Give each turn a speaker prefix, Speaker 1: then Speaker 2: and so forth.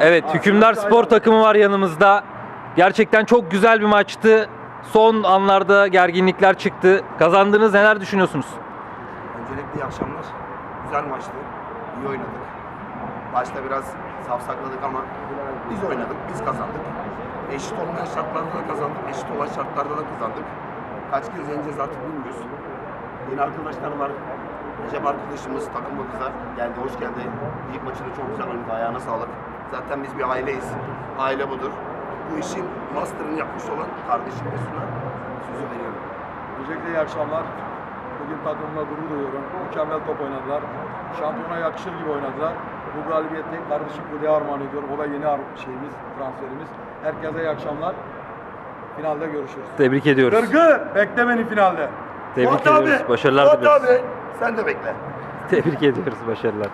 Speaker 1: Evet, Hükümdar Spor takımı var yanımızda. Gerçekten çok güzel bir maçtı. Son anlarda gerginlikler çıktı. Kazandınız neler düşünüyorsunuz?
Speaker 2: Öncelikle iyi akşamlar. Güzel maçtı. İyi oynadık. Başta biraz safsakladık ama biz oynadık, biz kazandık. Eşit olmayan şartlarda da kazandık, eşit olan şartlarda da kazandık. Kaç kez yeneceğiz artık bilmiyoruz. Yeni arkadaşlar var. Recep arkadaşımız takımımıza geldi, hoş geldi. İlk maçını çok güzel oynadı, ayağına sağlık. Zaten biz bir aileyiz. Aile budur. Bu işin master'ını yapmış olan kardeşim Mesut'a sözü veriyorum.
Speaker 3: Öncelikle iyi akşamlar. Bugün takımımla gurur duyuyorum. Mükemmel top oynadılar. Şampiyona yakışır gibi oynadılar. Bu galibiyette kardeşim Kude'ye armağan ediyorum. O da yeni ar- şeyimiz, transferimiz. Herkese iyi akşamlar. Finalde görüşürüz.
Speaker 1: Tebrik ediyoruz.
Speaker 3: Gırgır! Bekle beni finalde.
Speaker 1: Tebrik
Speaker 2: Fuat abi,
Speaker 1: ediyoruz. Başarılar
Speaker 2: Fuat
Speaker 1: diliyoruz.
Speaker 2: abi, sen de bekle.
Speaker 1: Tebrik ediyoruz. Başarılar.